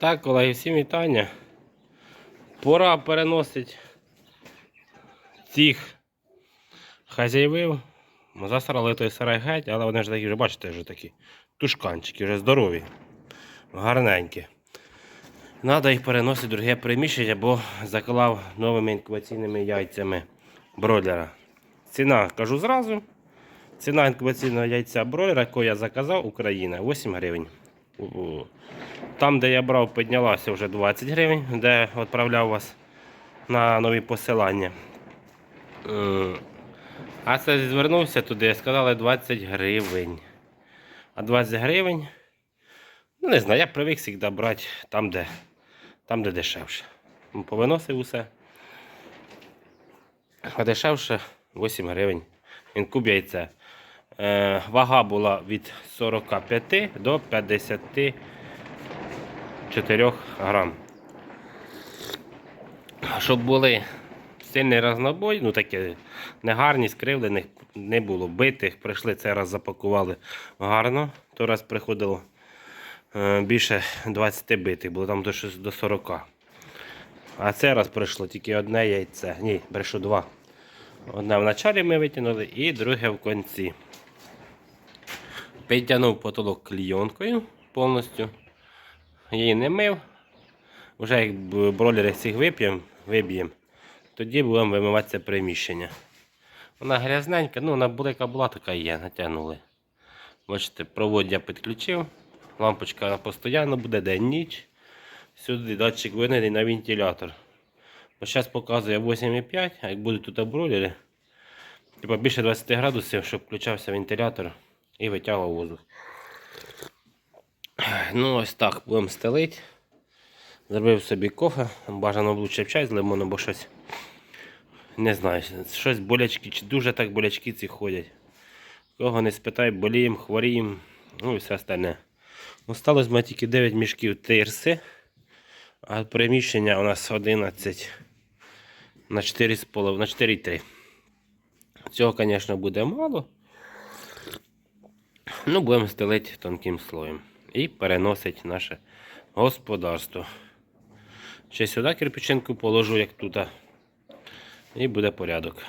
Так, колеги, всім вітання. Пора переносить цих хазяївів. Засрали той сарай геть, але вони ж такі, вже бачите, вже такі тушканчики, вже здорові, гарненькі. Треба їх переносити в друге приміщення, бо заклав новими інкубаційними яйцями бройлера. Ціна, кажу зразу. Ціна інкубаційного яйця бройлера, яку я заказав, Україна, 8 гривень. Там, де я брав, піднялася вже 20 гривень, де відправляв вас на нові посилання. Е, А це звернувся туди, сказали 20 гривень. А 20 гривень, ну не знаю, я привик завжди брати там, де, там, де дешевше. Ну, Повиносив усе. А дешевше 8 гривень. Інкуб яйця. Е, вага була від 45 до 54 грам. Щоб були сильний разнобой, ну таке негарні, скривлених, не було битих. Прийшли цей раз запакували гарно. Той раз приходило е, більше 20 битих, було там до, до 40. А цей раз прийшло тільки одне яйце. Ні, прийшло два. Одне в началі ми витягнули і друге в кінці. Підтягнув потолок клійонкою повністю. Її не мив. Вже як бролери цих вип'ємо, виб'ємо, тоді будемо вимивати це приміщення. Вона грязненька, ну вона велика була, така є, натягнули. Бачите, провод я підключив. Лампочка постійно буде день ніч. Сюди датчик винений на вентилятор. Бо зараз показує 8,5, а як будуть тут бройлери, типа більше 20 градусів, щоб включався вентилятор і витягував воздух. Ну, ось так будемо стелити. Зробив собі кофе, бажано лучше чай з лимоном, бо щось. Не знаю, щось болячки, чи дуже так болячки ці ходять. Кого не спитай, боліємо, хворіємо, ну і все остальне. Осталось в тільки 9 мішків тирси, а приміщення у нас 11 на 4,5, на 4,3. Цього, звісно, буде мало. Ну, будемо стелити тонким слоєм і переносить наше господарство. Ще сюди кирпичинку положу, як тут. І буде порядок.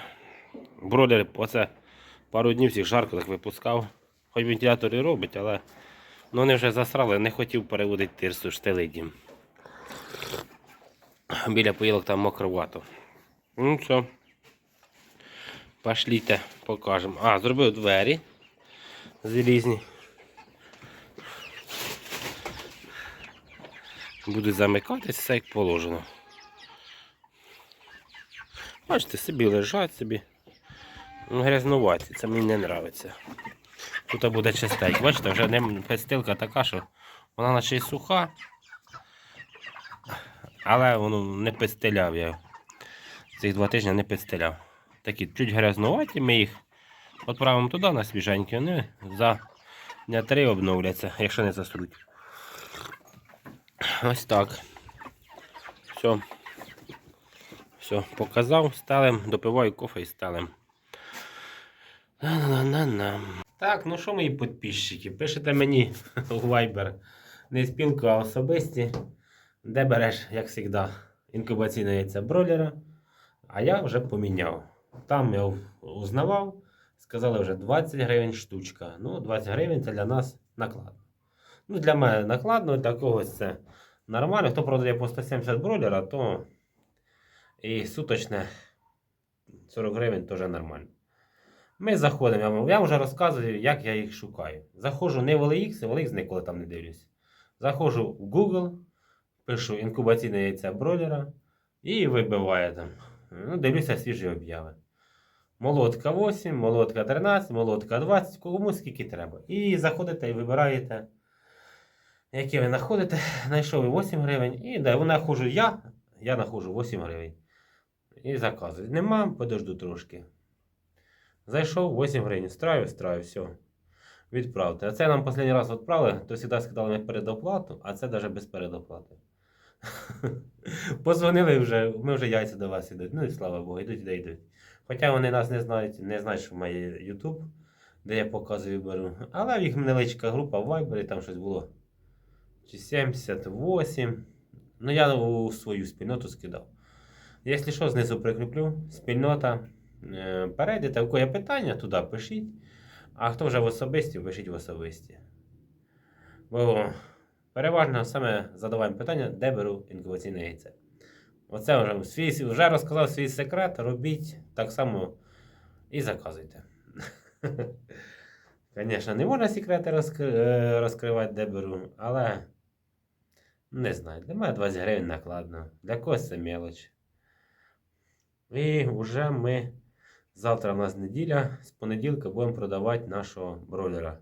Бролер, оце пару днів всіх жарко так випускав. Хоч вентилятор і робить, але ну, вони вже засрали, не хотів переводити тирсу, штилить їм. Біля поїлок там мокровато. Ну все. Пошліте, покажемо. А, зробив двері залізні. Будуть замикатись все як положено. Бачите, собі лежать собі. Ну, це мені не подобається. Тут буде чистенько. Бачите, вже не пестилка така, що вона наче й суха. Але воно не пестиляв я. Цих два тижні не пестиляв. Такі чуть грязнуваті, ми їх відправимо туди на свіженькі, вони за дня три обновляться, якщо не засруть. Ось так. Все. Все, показав, стелем, допиваю кофе і стелем. На-на-на-на. Так, ну що мої підписчики? Пишете мені у Viber. Не спілку, а особисті. Де береш, як завжди, інкубаційне яйця бройлера. А я вже поміняв. Там я узнавав, сказали вже 20 гривень штучка. Ну, 20 гривень це для нас накладно. Ну, для мене накладно, для когось це нормально. Хто продає по 170 бройлера, то і суточне 40 гривень теж нормально. Ми заходимо, я вже розказую, як я їх шукаю. Заходжу не в OLX, в OLX ніколи там не дивлюсь. Заходжу в Google, пишу інкубаційне яйця бройлера і вибиваю там. Ну, дивлюся свіжі обяви. Молотка 8, молотка 13, молотка 20, кому скільки треба. І заходите і вибираєте, які ви знаходите. Знайшов 8 гривень. І да, вона хожу я, я знаходжу 8 гривень. І заказую. Нема, подожду трошки. Зайшов 8 гривень, страю, страю, все. Відправте. А це нам останній раз відправили, то завжди ми передоплату, а це навіть без передоплати. Позвонили вже, ми вже яйця до вас ідуть. Ну і слава Богу, йдуть, де йдуть. Хоча вони нас не знають, не знають, що має YouTube, де я показую беру. Але в їх невеличка група в Viber, там щось було. чи 78. Ну, я у свою спільноту скидав. Якщо що, знизу прикріплю, спільнота. Е, Перейдете, у кого є питання, туди пишіть. А хто вже в особисті, пишіть в особисті. Бо переважно саме задаваємо питання, де беру інкубаційне яйце. Оце вже, свій, вже розказав свій секрет, робіть так само і заказуйте. Звісно, не можна секрети розкри- е, розкривати, де беру, але не знаю, для мене 20 гривень накладно, для когось це мелоч. І вже ми завтра в нас неділя, з понеділка будемо продавати нашого бройлера.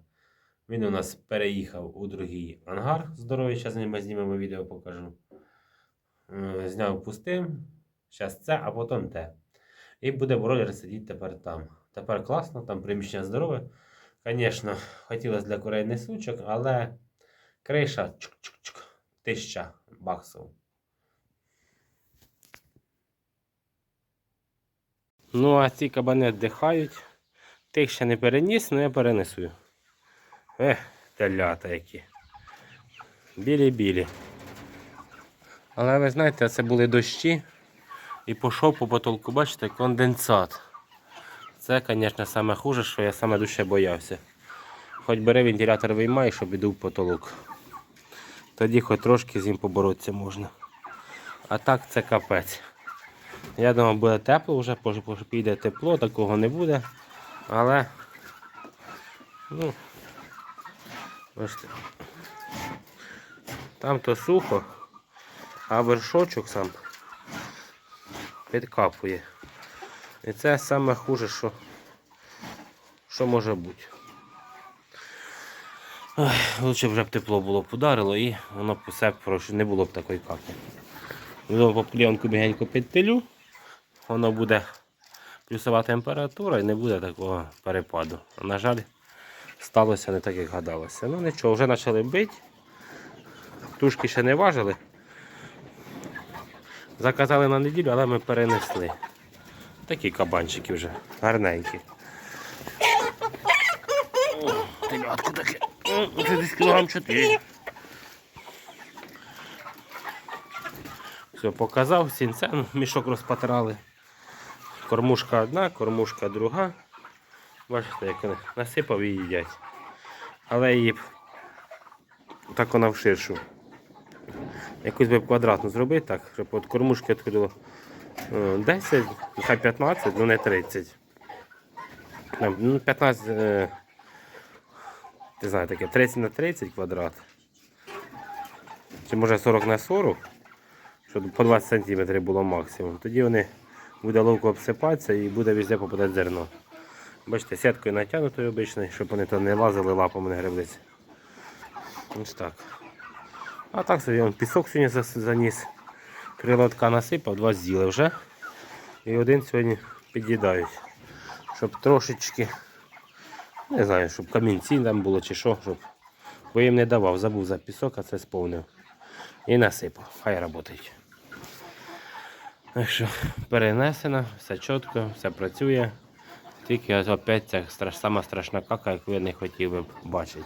Він у нас переїхав у другий ангар здоровий, зараз ми знімемо відео, покажу. Е, Зняв пустим, зараз це, а потім те. І буде бройлер сидіти тепер там. Тепер класно, там приміщення здорове. Звісно, хотілося для курей несучок, але криша чук-чук-чук, тисяча баксів. Ну, а ці кабани віддихають. Тих ще не переніс, але я перенесу. Ех, телята які. Білі-білі. Але ви знаєте, це були дощі. І пішов по потолку, бачите, конденсат. Це, звісно, саме хуже, що я саме душе боявся. Хоч бери вентилятор виймай, щоб іду в потолок. Тоді хоч трошки з ним поборотися можна. А так це капець. Я думав, буде тепло вже, піде тепло, такого не буде. Але ну, бачите, там то сухо, а вершочок сам підкапує. І це саме хуже, що, що може бути. Ой, лучше вже б тепло було б ударило і воно все прошу, не було б такої капи. Воно по пліванку бігенько підтелю, воно буде плюсова температура і не буде такого перепаду. На жаль, сталося не так, як гадалося. Ну нічого, вже почали бити. Тушки ще не важили. Заказали на неділю, але ми перенесли. Такі кабанчики вже гарненькі. Телятко таке. Це десь кілограм 4. Все, показав сінця, ну, мішок розпатрали. Кормушка одна, кормушка друга. Бачите, як вони насипав і їдять. Але її так вона вширшу. Якусь би квадратну зробити так, щоб от кормушки відходило е, 10, нехай 15, ну не 30. Ну, 15, е, не знаю, таке 30 на 30 квадрат. Чи може 40 на 40, щоб по 20 см було максимум. Тоді вони буде ловко обсипатися і буде везде попадати зерно. Бачите, сіткою натягнутою обичною, щоб вони то не лазили, лапами не греблися. Ось так. А так собі он пісок сьогодні заніс. Три насипав, два з'їли вже. І один сьогодні під'їдають. Щоб трошечки, не знаю, щоб камінці там було чи що, щоб. Бо їм не давав, забув за пісок, а це сповнив. І насипав. Хай працюють. Так що перенесено, все чітко, все працює. Тільки опять ця страш, сама страшна кака, яку я не хотів би бачити.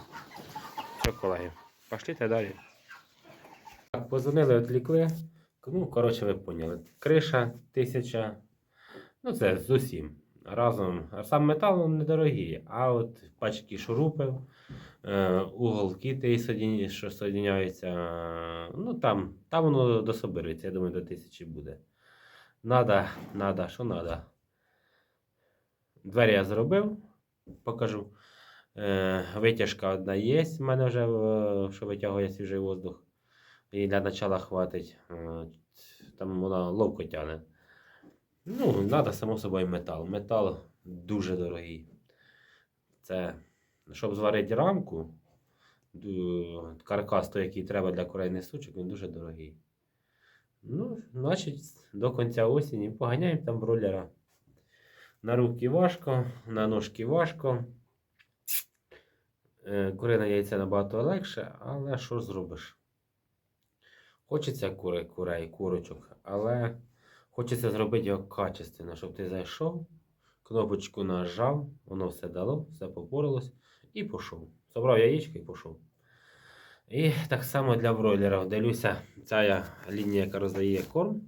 Все, колеги, пошліте далі. Позвонили, відлікли. Ну, коротше, ви поняли. Криша тисяча. Ну, це з усім. Разом. Сам метал ну, недорогий, а от пачки шурупів, е, уголки ті, що соєдиняються. е, Ну, там, там воно дособирується, я думаю, до тисячі буде. Надо, надо, що надо. Двері я зробив, покажу. Е, витяжка одна є, в мене вже, що витягує свіжий воздух. І для начала хватить. Е, Там вона ловко тягне. Ну, треба, само собою, метал. Метал дуже дорогий. Це, щоб зварити рамку, каркас той, який треба для курейних сучок, він дуже дорогий. Ну, значить, до кінця осені поганяємо там бройлера. На руки важко, на ножки важко. Е, Курине яйце набагато легше, але що зробиш? Хочеться кури, курей, курочок, але хочеться зробити його качественно, щоб ти зайшов, кнопочку нажав, воно все дало, все попорилось і пішов. Забрав яєчко і пішов. І так само для бройлерів. Дивлюся, ця лінія, яка роздає корм.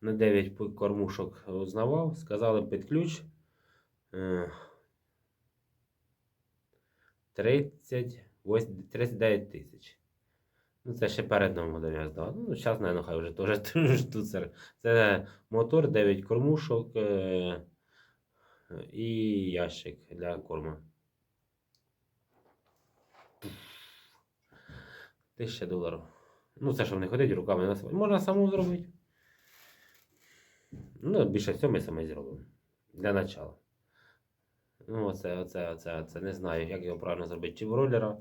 На 9 кормушок узнавав. Сказали під ключ. е, 30, 39 тисяч. Ну, це ще перед новим годом я здав. Ну, зараз, мабуть, хай вже теж штуцер. Це мотор, 9 кормушок е, і ящик для корму. Тисяча доларів. Ну, це щоб не ходити руками на себе. Можна самому зробити. Ну, більше всього ми самі зробимо. Для начала. Ну, оце, оце, оце, оце. Не знаю, як його правильно зробити. Чи бройлера.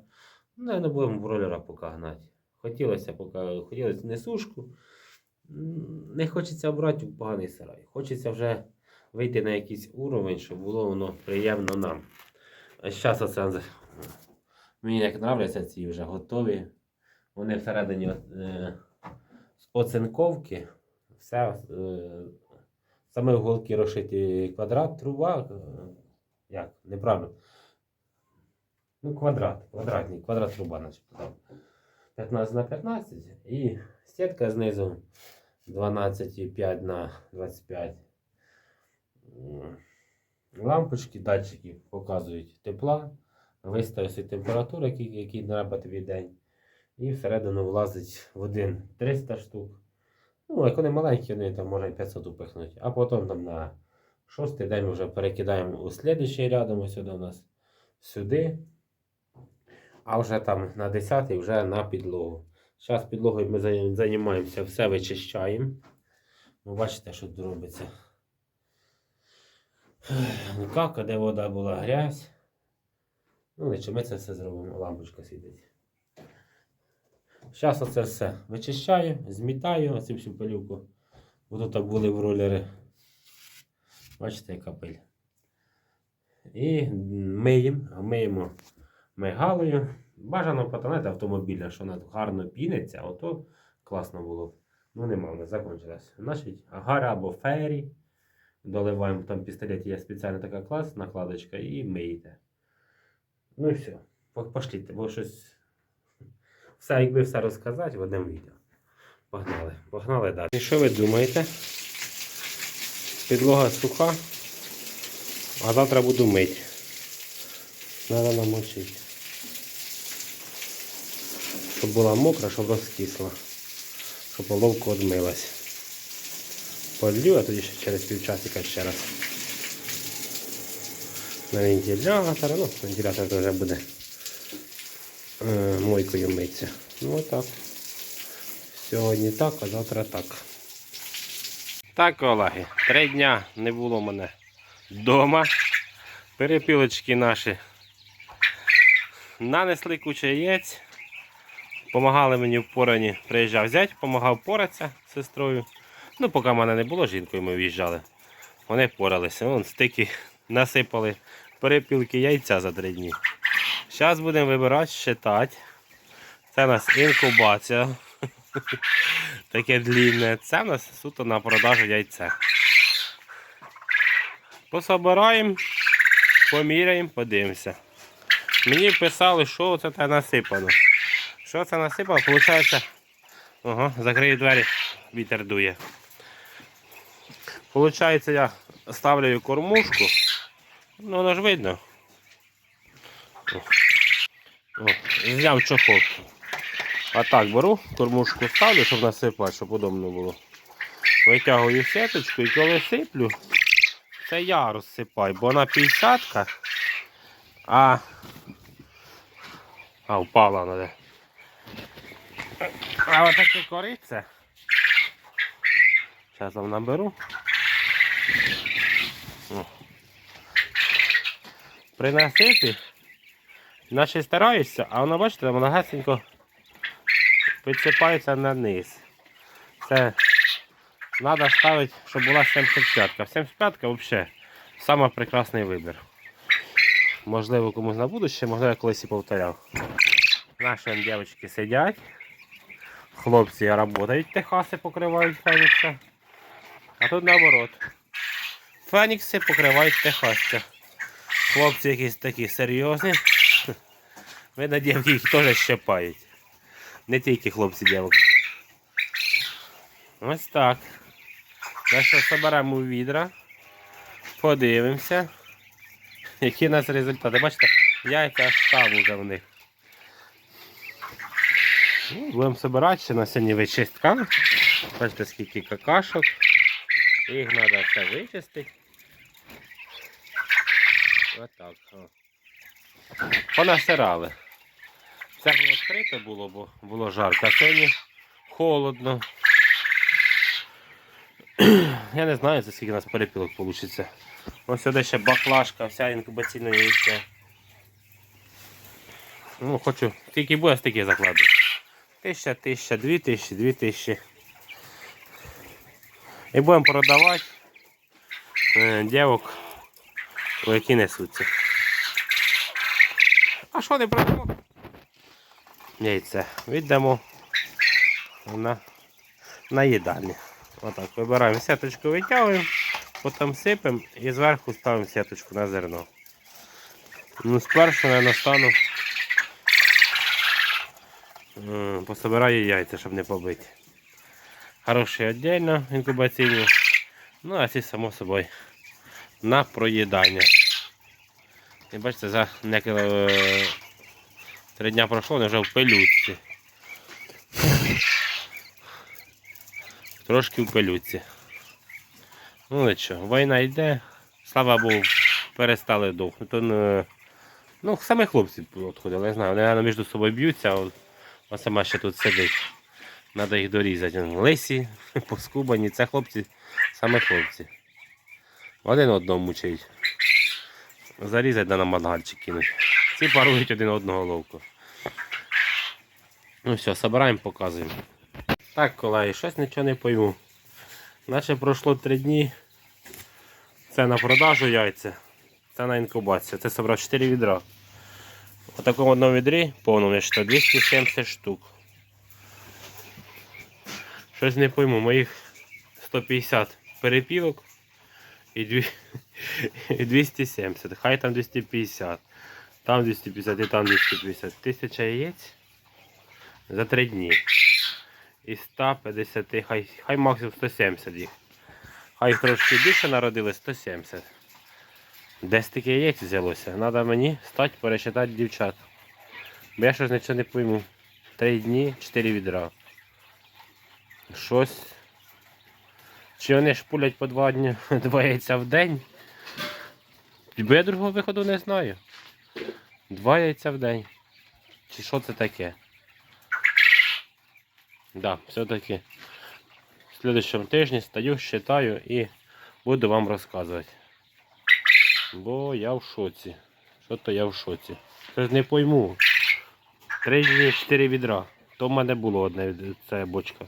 Ну, не будемо бройлера поки гнати. Хотілося поки хотілося несушку. М, Не хочеться брати в поганий сарай. Хочеться вже вийти на якийсь уровень, щоб було воно приємно нам. А зараз оце мені як нравляться ці вже готові. Вони всередині е, з оцинковки. Все, е, саме уголки розшиті квадрат, труба. е, Як? Неправильно. Ну, квадрат, квадратний, квадрат труба, начебто. 15 на 15 і сітка знизу 12,5 на 25. Лампочки, датчики показують тепла, виставився температура, який, треба тобі день. І всередину влазить в один 300 штук. Ну, як вони маленькі, вони там можна і 500 упихнути. А потім там на шостий день вже перекидаємо у слідчий рядом ось сюди у нас сюди. А вже там на 10 вже на підлогу. Зараз підлогою ми займаємося, все вичищаємо. Ви бачите, що тут робиться. Ну, Кака, де вода була грязь. Ну, нічого, ми це все зробимо, лампочка світить. Зараз оце все вичищаю, змітаю оцю всю пилюку. Бо тут так були в ролери. Бачите, яка пиль. І миємо, миємо мигалою. Бажано потонати автомобіля, що вона гарно піниться, ото класно було. Ну нема, вона закончилась. Значить, гара або фері. Доливаємо там в пістолеті є спеціальна така клас, накладочка, і миєте. Ну і все. Пошліть, бо щось. Все, якби все розказати в одному відео. Погнали, погнали далі. І що ви думаєте? Підлога суха, а завтра буду мити. Треба намочити. Щоб була мокра, щоб розкисла. Щоб головка одмилась. Полью, а тоді ще через півчасика ще раз. На вентилятор, ну, вентилятор теж буде е, мойкою митися. Ну отак. Сьогодні так, а завтра так. Так, колеги, три дня не було мене вдома. Перепілочки наші нанесли кучу яєць. Помагали мені в порані, приїжджав зять, допомагав поратися з сестрою. Ну, поки мене не було, жінкою ми в'їжджали. Вони поралися. Вон стики насипали перепілки яйця за три дні. Зараз будемо вибирати, считати. Це у нас інкубація. Таке длінне. Це у нас суто на продажу яйця. Пособираємо, поміряємо, подивимося. Мені писали, що це насипано. Що це насипано? Получається. Ага, закрию двері, вітер дує. Получається, я ставлю кормушку. Ну, воно ж видно. О. О, зняв чохол. А так беру, кормушку ставлю, щоб насипати, щоб удобно було. Витягую сіточку і коли сиплю, це я розсипаю, бо на 50 а. А, впала вона де. А отаке кориця. Зараз вам наберу. О. При насипі, наче а воно, бачите, воно гасенько підсипається на низ. Це треба ставити, щоб була 75-ка. 75-ка взагалі самий прекрасний вибір. Можливо, комусь на будуще, можливо, я колись і повторяв. Наші дівчатки сидять. Хлопці працюють, техаси покривають фенікса. А тут наоборот. Фенікси покривають техасця. Хлопці якісь такі серйозні. Видно, дівки їх теж щепають. Не тільки хлопці дівок. Ось так. Зараз зберемо у відра. Подивимося. Які у нас результати. Бачите, яйця там уже в них. Будемо збирати ще на сьогодні вичистка. Бачите, скільки какашок. Їх треба все вичистити. Отак. О. Понасирали. Це було відкрите було, бо було жарко. А сьогодні холодно. Я не знаю, за скільки у нас перепілок вийде. Ось сюди ще баклажка, вся інкубаційна яйця. Ну, хочу, скільки буде, стільки закладу. Тисяча, тисяча, дві тисячі, дві тисячі. І будемо продавати е, дівок, у які несуться. А що не продамо? Яйце віддамо на, на їдальні. Отак, вибираємо сеточку, витягуємо, потім сипемо і зверху ставимо сеточку на зерно. Ну, спершу я настану, м, пособираю яйця, щоб не побити. Хороші віддільно інкубаційні. Ну, а ці само собою на проїдання. І бачите, за некілька е, три дня пройшло, вони вже в пилюці. Трошки в пилюці. Ну нічого, війна йде, слава Богу, перестали дохнути. Ну, саме хлопці відходили, я знаю, вони між собою б'ються, а сама ще тут сидить. Треба їх дорізати. Лисі, поскубані, це хлопці, саме хлопці. Один одного мучають. Зарізать да на мангальчик кинуть. Ці парують один одного ловко. Ну все, собираємо, показуємо. Так, колеги, щось нічого не пойму. Наче пройшло три дні. Це на продажу яйця. Це на інкубацію. Це собрав 4 відра. У такому одному відрі повному я считаю 270 штук. Щось не пойму, моїх 150 перепілок і 270. Хай там 250. Там 250 і там 250. Тисяча яєць за 3 дні. І 150, хай, хай максимум 170 їх. Хай трошки більше народили 170. Десь таке яєць взялося. Треба мені стати пересчитати дівчат. Бо я щось нічого не пойму. Три дні, 4 відра. Щось. Чи вони шпулять по два дні, два яйця в день? Бо я другого виходу не знаю. Два яйця в день. Чи що це таке? Да, все-таки в следующем тижні стою, считаю і буду вам розказувати. Бо я в шоці. Що то я в шоці. Щось не пойму. Три дні, чотири відра. То в мене було одне це бочка.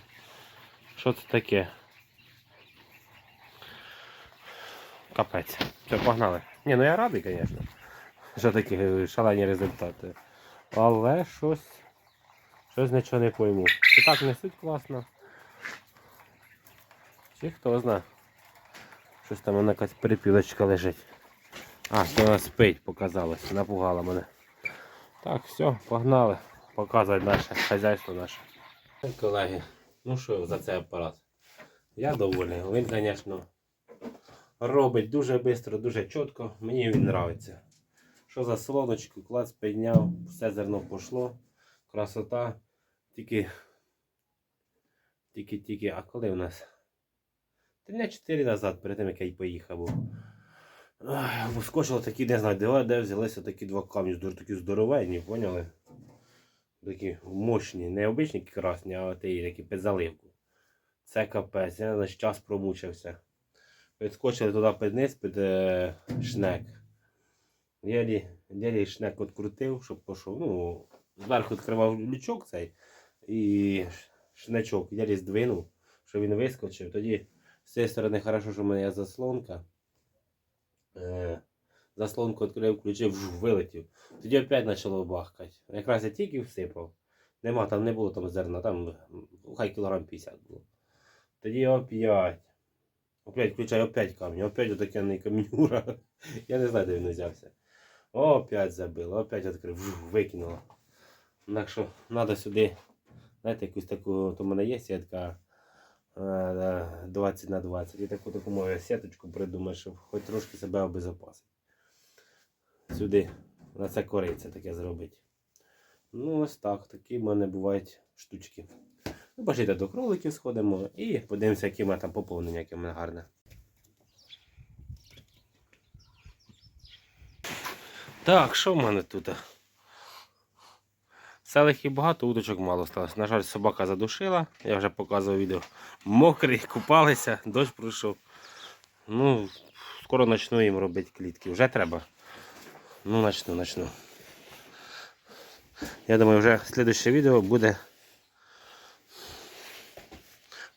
Що це таке? Капець. Все, погнали. Ні, ну я радий, звісно. Що такі шалені результати. Але щось. Щось нічого не пойму. Чи так несуть класно? Чи хто знає? Щось там вона якась перепілочка лежить. А, то вона спить, показалось, напугала мене. Так, все, погнали. Показувати наше хазяйство наше. Колеги, ну що за цей апарат? Я довольний. Він, звісно, робить дуже швидко, дуже чітко. Мені він подобається. Що за солоночку, клас підняв, все зерно пішло. Красота. Тільки. Тільки, тільки, а коли у нас? Три дня чотири назад, перед тим як я й поїхав. Ай, такі, не знаю, де, де взялися такі два камні, такі здоровенні, поняли? Такі мощні, не обичні красні, а ті, такі під заливку. Це капець, я на час промучився. Відскочили туди під низ, під е, шнек. Єлі, єлі шнек відкрутив, щоб пішов. Ну, зверху відкривав лючок цей і шнечок єлі здвинув, щоб він вискочив. Тоді з цієї сторони хорошо, що в мене є заслонка. Е, заслонку відкрив, включив, вилетів. Тоді опять почало бахкати. Якраз я тільки всипав. Нема, там не було там зерна, там хай кілограм 50 було. Тоді опять. Опять включаю, опять камінь, опять отакенний камінюра. Я не знаю, де він взявся. Опять забило, опять відкрив, викинуло. Так що треба сюди Знаєте, якусь таку, от у мене є сітка 20 на 20. І таку таку мою сіточку придумаю, щоб хоч трошки себе обезопасити. Сюди на це кориця таке зробити. Ну, ось так, такі в мене бувають штучки. Ну, бачите, до кроликів сходимо і подивимося, яке в мене там поповнення, яке мене гарне. Так, що в мене тут? Селихів багато, удочок мало сталося. На жаль, собака задушила, я вже показував відео. Мокрі, купалися, дощ пройшов. Ну, скоро почну їм робити клітки. Вже треба. Ну, начну, начну. Я думаю, вже слідуще відео буде.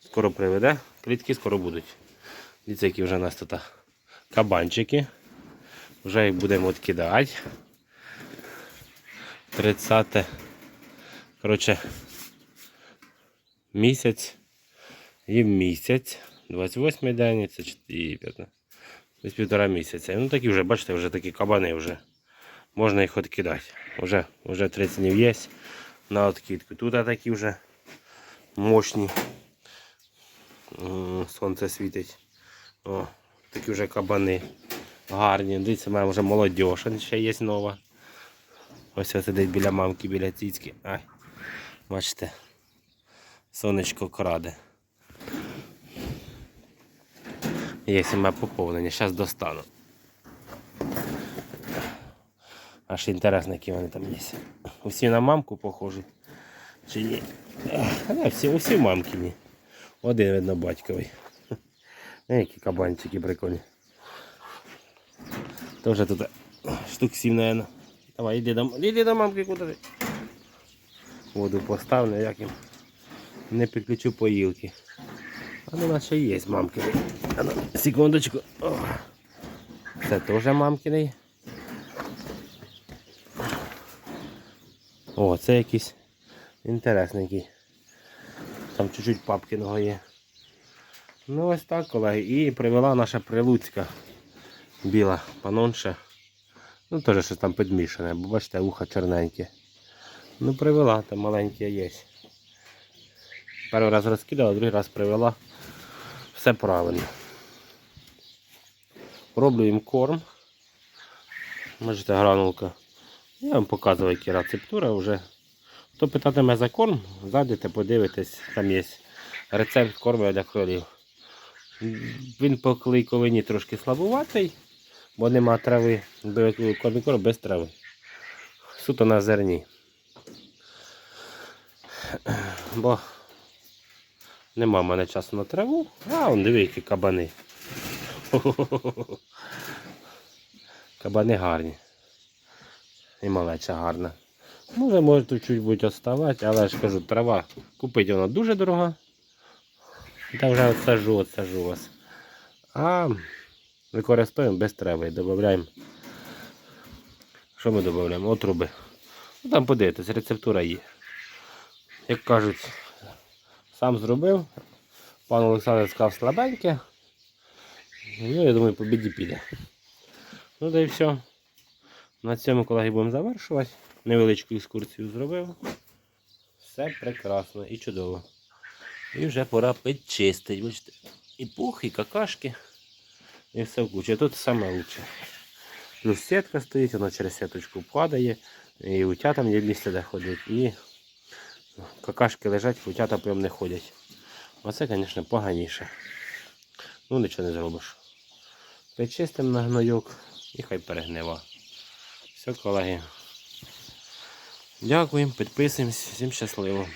Скоро приведе. Клітки скоро будуть. Дивіться, які вже у нас тут кабанчики. Вже їх будемо відкидати. 30. Коротше, місяць і місяць. 28 день, це 4, 15. Десь півтора місяця. Ну такі вже, бачите, вже такі кабани вже. Можна їх відкидати. Вже, вже 30 днів є на відкидку. Тут такі вже мощні. М, Сонце світить. О, такі вже кабани. Гарні. Дивіться, маємо вже молодіж, ще є нова. Ось ось сидить біля мамки, біля цицьки. Ай. Бачите. Сонечко краде. Є саме поповнення, зараз достану. Аж інтересно, які вони там є. Усі на мамку похожі. Чи ні? Не, всі, усі мамкині. Один видно батьковий. Е, Які кабанчики прикольні. Тоже тут штук сім, наверное. Давай, іди до, іди до мамки куди. Воду поставлю, як їм. Не підключу поїлки. А ну, у нас ще є мамки. Ну, секундочку. Це теж мамкиний. О, це якийсь інтересненький. Там чуть-чуть папкиного є. Ну ось так, колеги. І привела наша прилуцька біла панонша. Ну теж щось там підмішане, бо бачите, вуха чорненьке. Ну привела, там маленьке є. Перший раз розкидала, другий раз привела. Все правильно. Роблю їм корм. Бачите, гранулка. Я вам показував, які рецептура вже. Хто питатиме за корм, зайдете, подивитесь, там є рецепт корму для кролів. Він по клейковині трошки слабуватий, бо нема трави, кормі корм без трави. Суто на зерні. Бо нема в мене часу на траву, а он диви, які кабани. Кабани гарні. І малеча гарна. Може, може тут чуть будь оставати, але я ж кажу, трава купити вона дуже дорога. Та вже отсажу, отсажу вас. А використовуємо без трави. Додаємо. Що ми додаємо? Отруби. Ну, там подивитись, рецептура є. Як кажуть, сам зробив. Пан Олександр сказав слабеньке. Ну, я думаю, по біді піде. Ну да і все. На цьому, колеги, будемо завершувати. Невеличку екскурсію зробив. Все прекрасно і чудово. І вже пора підчистити. Бачите, і пух, і какашки. І все в кучі. Тут саме лучше. Плюс сітка стоїть, вона через сіточку падає. І утятам є місце, де ходять. І какашки лежать, утята прям не ходять. Оце, звісно, поганіше. Ну, нічого не зробиш. Підчистимо на гнойок і хай перегнива. Все, колеги. Дякуємо, підписуємось, всім щасливо.